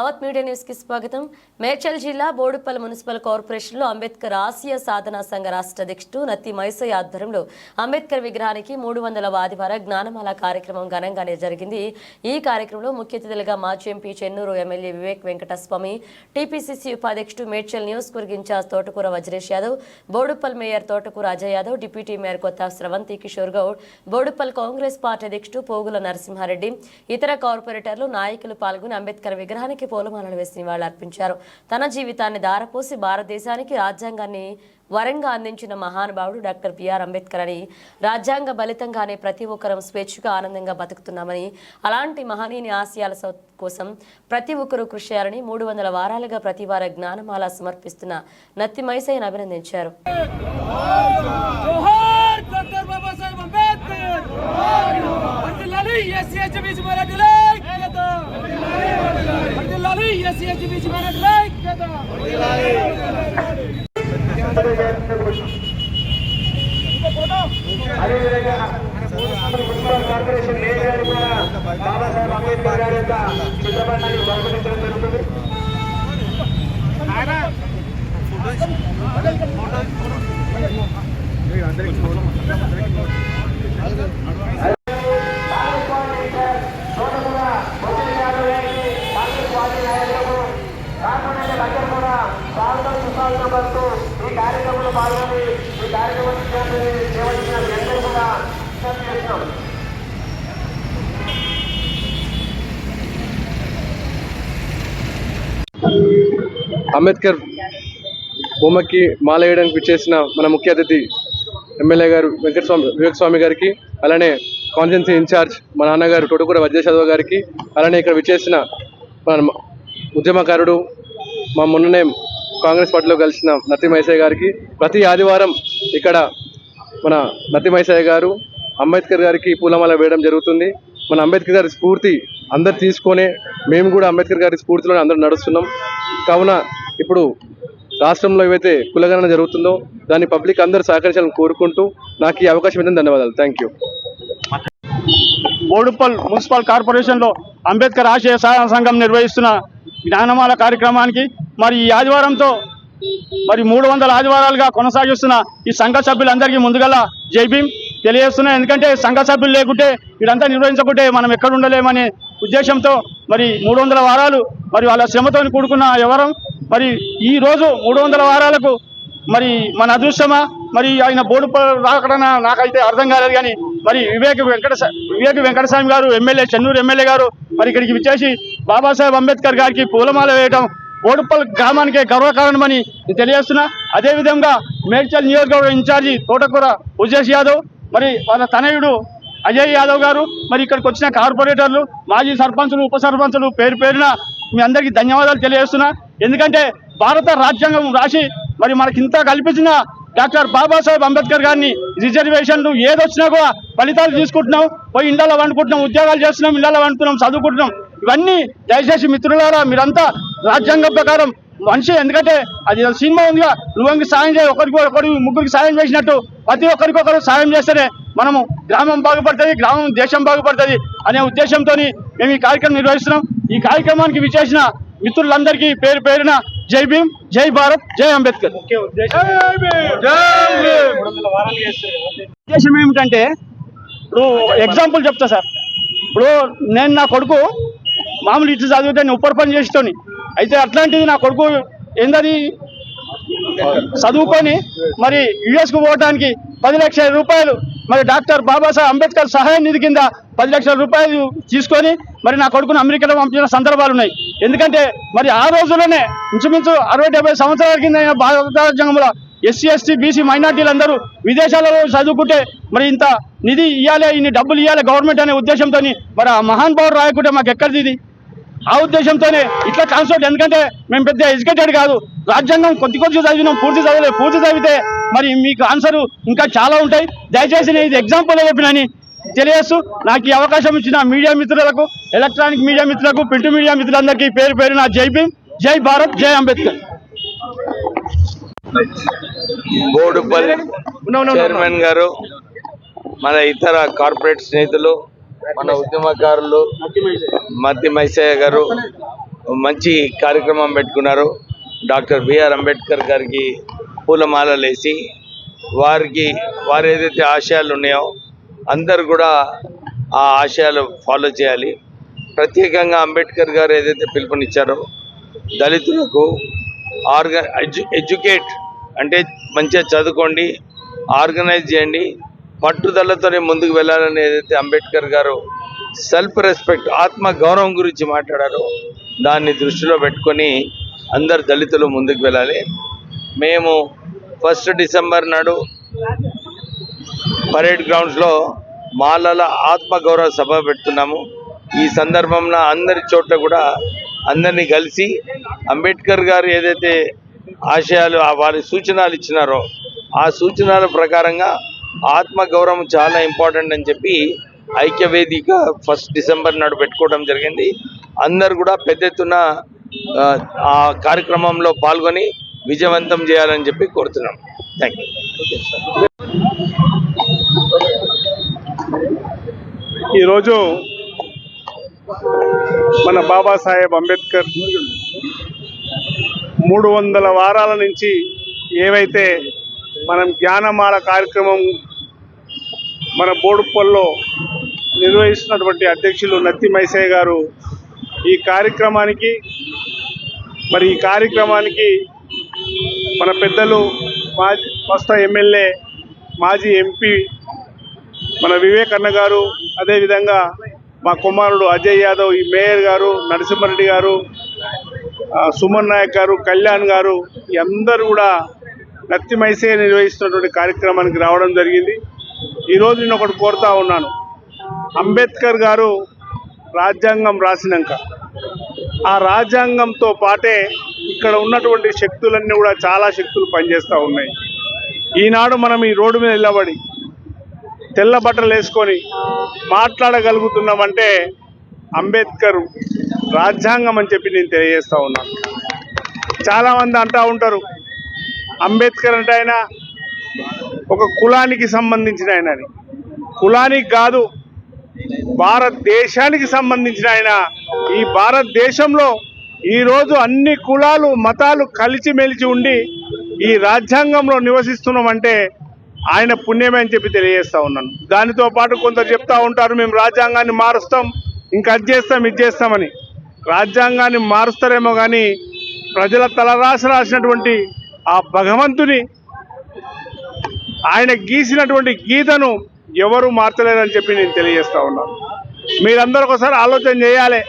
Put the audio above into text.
Bhavat media న్యూస్కి స్వాగతం. మేడ్చల్ జిల్లా బోడుపల్లి మున్సిపల్ కార్పొరేషన్లో అంబేద్కర్ ఆసియా సాధనా సంఘ రాష్ట్ర అధ్యక్షుడు నత్తి మైసయ్య ఆధ్వర్యంలో అంబేద్కర్ విగ్రహానికి మూడు వందల ఆదివార జ్ఞానమాల కార్యక్రమం ఘనంగానే జరిగింది. ఈ కార్యక్రమంలో ముఖ్య అతిథులుగా మాజీ MP Chennur MLA Vivek Venkataswamy TPCC ఉపాధ్యక్షుడు మేడ్చల్ న్యూస్ కుర్గ్ ఇన్ఛార్జ్ తోటకూర వజ్రేష్ యాదవ్ బోడుపల్ మేయర్ తోటకూర Ajay Yadav deputy mayor Kotha Sravanthi Kishore Goud Boduppal Congress party అధ్యక్షుడు పోగుల నరసింహారెడ్డి ఇతర కార్పొరేటర్లు నాయకులు పాల్గొని అంబేద్కర్ విగ్రహానికి పూలమాలలు వేసి నివాళులర్పించారు తన జీవితాన్ని దారపోసి భారతదేశానికి రాజ్యాంగాన్ని వరంగా అందించిన మహానుభావుడు డాక్టర్ బిఆర్ అంబేద్కర్ అని రాజ్యాంగ బలితంగానే ప్రతి ఒక్కరం స్వేచ్ఛగా ఆనందంగా బతుకుతున్నామని అలాంటి మహనీయుని ఆశయాల కోసం ప్రతి ఒక్కరూ కృషి చేయాలని మూడు వందల వారాలుగా ప్రతి వార జ్ఞానమాల సమర్పిస్తున్న నత్తి మైసయ్యను అభినందించారు. ఎస్సీ ఎస్టీ ఎస్సీ బీసీ అదేవిధంగా మున్సిపల్ కార్పొరేషన్ మేయర్ గారు కూడా బాబాసాహెబ్ అంబేద్కర్ గారి యొక్క చిత్రపటాన్ని బహుకరించడం జరుగుతుంది కాంగ్రెస్ పార్టీ లీడర్ తోటకూర బొజ్జయ్య యాదవ్ గారికి కాంగ్రెస్ పార్టీ నాయకులకు కార్పొరేటర్ అందరూ కూడా స్వాగతం సుస్వాగతం పలుకుతూ ఈ కార్యక్రమంలో పాల్గొని ఈ కార్యక్రమం చేయవలసిన మీ అందరూ కూడా విజ్ఞప్తి చేస్తున్నాం అంబేద్కర్ బొమ్మకి మాల వేయడానికి విచ్చేసిన మన ముఖ్య అతిథి ఎమ్మెల్యే గారు వెంకటస్వామి వివేక్ స్వామి గారికి అలానే కాన్స్టెన్సీ ఇన్ఛార్జ్ మా నాన్నగారు తోటకూర వజ్రశదవ గారికి అలానే ఇక్కడ విచ్చేసిన మన ఉద్యమకారుడు మా మొన్ననే కాంగ్రెస్ పార్టీలో కలిసిన నత్తి మైసయ్య గారికి ప్రతి ఆదివారం ఇక్కడ మన నత్తి మైసయ్య గారు అంబేద్కర్ గారికి పూలమాల వేయడం జరుగుతుంది. మన అంబేద్కర్ గారి స్ఫూర్తి అందరు తీసుకొనే మేము కూడా అంబేద్కర్ గారి స్ఫూర్తిలోనే అందరూ నడుస్తున్నాం. కావున ఇప్పుడు రాష్ట్రంలో ఏవైతే కులగణన జరుగుతుందో దాన్ని పబ్లిక్ అందరూ సహకరించాలని కోరుకుంటూ నాకు ఈ అవకాశం ఇచ్చిన ధన్యవాదాలు. థ్యాంక్ యూ బోడుపల్ మున్సిపల్ కార్పొరేషన్లో అంబేద్కర్ ఆశయ సహాయ సంఘం నిర్వహిస్తున్న జ్ఞానమాల కార్యక్రమానికి మరి ఈ ఆదివారంతో మరి మూడు వందల ఆదివారాలుగా కొనసాగిస్తున్న ఈ సంఘ సభ్యులందరికీ ముందుగల జై భీమ్ తెలియజేస్తున్నాయి ఎందుకంటే సంఘ సభ్యులు లేకుంటే వీరంతా నిర్వహించకుంటే మనం ఎక్కడ ఉండలేమనే ఉద్దేశంతో మరి మూడు వందల వారాలు మరి వాళ్ళ శ్రమతో కూడుకున్న ఎవరం మరి ఈ రోజు మూడు వందల వారాలకు మరి మన అదృష్టమా? మరి ఆయన బోర్డు ప- రాకడన నాకైతే అర్థం కాలేదు కానీ మరి వివేక్ వెంకట వివేక్ వెంకటస్వామి గారు ఎమ్మెల్యే చెన్నూరు ఎమ్మెల్యే గారు మరి ఇక్కడికి విచ్చేసి బాబాసాహెబ్ అంబేద్కర్ గారికి పూలమాల వేయడం బోడుపల్ గ్రామానికే గర్వకారణమని నేను తెలియజేస్తున్నా. అదేవిధంగా మేడ్చల్ నియోజకవర్గ ఇన్ఛార్జి తోటకూర ఉజేష్ యాదవ్ మరి వాళ్ళ తనయుడు అజయ్ యాదవ్ గారు మరి ఇక్కడికి వచ్చిన కార్పొరేటర్లు మాజీ సర్పంచులు ఉప సర్పంచులు పేరు పేరున మీ అందరికీ ధన్యవాదాలు తెలియజేస్తున్నా. ఎందుకంటే భారత రాజ్యాంగం రాసి మరి మనకి ఇంత కల్పించిన డాక్టర్ బాబాసాహెబ్ అంబేద్కర్ గారిని రిజర్వేషన్లు ఏదొచ్చినా కూడా ఫలితాలు తీసుకుంటున్నాం పోయి ఇళ్ళలో వండుకుంటున్నాం ఉద్యోగాలు చేస్తున్నాం ఇళ్ళలో వండుతున్నాం చదువుకుంటున్నాం. ఇవన్నీ దయచేసి మిత్రులారా మీరంతా రాజ్యాంగం ప్రకారం మనిషి ఎందుకంటే అది సినిమా ఉందిగా. నువ్వంగి సాయం చేయ ఒకరికి ఒకరికి ముగ్గురికి సాయం చేసినట్టు ప్రతి ఒక్కరికొకరు సాయం చేస్తేనే మనము గ్రామం బాగుపడుతుంది గ్రామం దేశం బాగుపడుతుంది అనే ఉద్దేశంతో మేము ఈ కార్యక్రమం నిర్వహిస్తున్నాం. ఈ కార్యక్రమానికి విచేసిన మిత్రులందరికీ పేరు పేరున జై భీమ్ జై భారత్ జై అంబేద్కర్. ఉద్దేశం ఏమిటంటే ఇప్పుడు ఎగ్జాంపుల్ చెప్తా సార్. ఇప్పుడు నేను నా కొడుకు మామూలు ఇటు చదివితే నేను ఉప్పర్ పని చేస్తోని అయితే అట్లాంటిది నా కొడుకు ఏందది? చదువుకొని మరి యుఎస్కు పోవడానికి పది లక్షల రూపాయలు మరి డాక్టర్ బాబాసాహెబ్ అంబేద్కర్ సహాయ నిధి కింద పది లక్షల రూపాయలు తీసుకొని మరి నా కొడుకును అమెరికాలో పంపించిన సందర్భాలు ఉన్నాయి. ఎందుకంటే మరి ఆ రోజుల్లోనే ఇంచుమించు అరవై డెబ్బై సంవత్సరాల కింద భారత రాజ్యాంగంలో ఎస్సీ ఎస్టీ బీసీ మైనార్టీలందరూ విదేశాలలో చదువుకుంటే మరి ఇంత నిధి ఇవ్వాలి ఇన్ని డబ్బులు ఇవ్వాలి గవర్నమెంట్ అనే ఉద్దేశంతో మరి ఆ మహాన్ పౌరు రాయకుంటే మాకు ఎక్కడిది ఆ ఉద్దేశంతోనే ఇట్లా కాన్సెప్ట్ ఎందుకంటే మేము పెద్ద ఎడ్యుకేటెడ్ కాదు. రాజ్యాంగం కొద్ది కొద్ది చదివినాం పూర్తి చదవలేదు. పూర్తి చదివితే మరి మీకు ఆన్సర్ ఇంకా చాలా ఉంటాయి. దయచేసి నేను ఇది ఎగ్జాంపుల్ చెప్పినని తెలియజేస్తూ నాకు ఈ అవకాశం ఇచ్చిన మీడియా మిత్రులకు ఎలక్ట్రానిక్ మీడియా మిత్రులకు ప్రింట్ మీడియా మిత్రులందరికీ పేరు పేరు నా జై భీమ్ జై భారత్ జై అంబేద్కర్. బోడుపల్లి చైర్మన్ గారు మన ఇతర కార్పొరేట్ స్నేహితులు మన ఉద్యమకారులు మద్ది మైసయ్య గారు మంచి కార్యక్రమం పెట్టుకున్నారు. డాక్టర్ బిఆర్ అంబేద్కర్ గారికి పూలమాలలు వేసి వారికి వారు ఏదైతే ఆశయాలు ఉన్నాయో అందరు కూడా ఆ ఆశయాలు ఫాలో చేయాలి. ప్రత్యేకంగా అంబేద్కర్ గారు ఏదైతే పిలుపునిచ్చారో దళితులకు ఆర్గ ఎడ్యు ఎడ్యుకేట్ అంటే మంచిగా చదువుకోండి ఆర్గనైజ్ చేయండి పట్టుదలతోనే ముందుకు వెళ్ళాలని ఏదైతే అంబేద్కర్ గారు సెల్ఫ్ రెస్పెక్ట్ ఆత్మ గౌరవం గురించి మాట్లాడారో దాన్ని దృష్టిలో పెట్టుకొని అందరు దళితులు ముందుకు వెళ్ళాలి. మేము ఫస్ట్ డిసెంబర్ నాడు పరేడ్ గ్రౌండ్స్లో మాలల ఆత్మగౌరవ సభ పెడుతున్నాము. ఈ సందర్భంలో అందరి చోట్ల కూడా అందరినీ కలిసి అంబేద్కర్ గారు ఏదైతే ఆశయాలు వారి సూచనలు ఇచ్చినారో ఆ సూచనల ప్రకారంగా ఆత్మగౌరవం చాలా ఇంపార్టెంట్ అని చెప్పి ఐక్య వేదిక ఫస్ట్ డిసెంబర్ నాడు పెట్టుకోవడం జరిగింది. అందరు కూడా పెద్ద ఎత్తున ఆ, ఆ కార్యక్రమంలో పాల్గొని విజయవంతం చేయాలని చెప్పి కోరుతున్నాం. థ్యాంక్ యూ ఈరోజు మన బాబాసాహెబ్ అంబేద్కర్ మూడు వందల వారాల నుంచి ఏవైతే మనం జ్ఞానమాల కార్యక్రమం మన బోడుపల్లో నిర్వహిస్తున్నటువంటి అధ్యక్షులు నత్తి మైసయ్య గారు ఈ కార్యక్రమానికి మరి ఈ కార్యక్రమానికి మన పెద్దలు మాజీ ప్రస్తుత ఎమ్మెల్యే మాజీ ఎంపీ మన వివేకన్న గారు అదేవిధంగా మా కుమారుడు అజయ్ యాదవ్ ఈ మేయర్ గారు నరసింహారెడ్డి గారు సుమన్ నాయక్ గారు కళ్యాణ్ గారు ఈ అందరూ కూడా నత్తి మైసే నిర్వహిస్తున్నటువంటి కార్యక్రమానికి రావడం జరిగింది. ఈరోజు నేను ఒకటి కోరుతా ఉన్నాను. అంబేద్కర్ గారు రాజ్యాంగం రాసినాక ఆ రాజ్యాంగంతో పాటే ఇక్కడ ఉన్నటువంటి శక్తులన్నీ కూడా చాలా శక్తులు పనిచేస్తూ ఉన్నాయి. ఈనాడు మనం ఈ రోడ్డు మీద నిలబడి తెల్ల బట్టలు వేసుకొని మాట్లాడగలుగుతున్నామంటే అంబేద్కర్ రాజ్యాంగం అని చెప్పి నేను తెలియజేస్తూ ఉన్నాను. చాలామంది అంటూ ఉంటారు అంబేద్కర్ అంటే ఆయన ఒక కులానికి సంబంధించిన ఆయన అని. కులానికి కాదు భారతదేశానికి సంబంధించిన ఆయన. ఈ భారతదేశంలో ఈరోజు అన్ని కులాలు మతాలు కలిసిమెలిసి ఉండి ఈ రాజ్యాంగంలో నివసిస్తున్నామంటే ఆయన పుణ్యమే అని చెప్పి తెలియజేస్తా ఉన్నాను. దానితో పాటు కొందరు చెప్తా ఉంటారు మేము రాజ్యాంగాన్ని మారుస్తాం ఇంకా అది చేస్తాం ఇది చేస్తామని రాజ్యాంగాన్ని మారుస్తారేమో కానీ ప్రజల తలరాశ రాసినటువంటి ఆ భగవంతుని ఆయన గీసినటువంటి గీతను ఎవరు మార్చలేరని చెప్పి నేను తెలియజేస్తా ఉన్నాను మీరందరూ ఒకసారి ఆలోచన చేయాలి.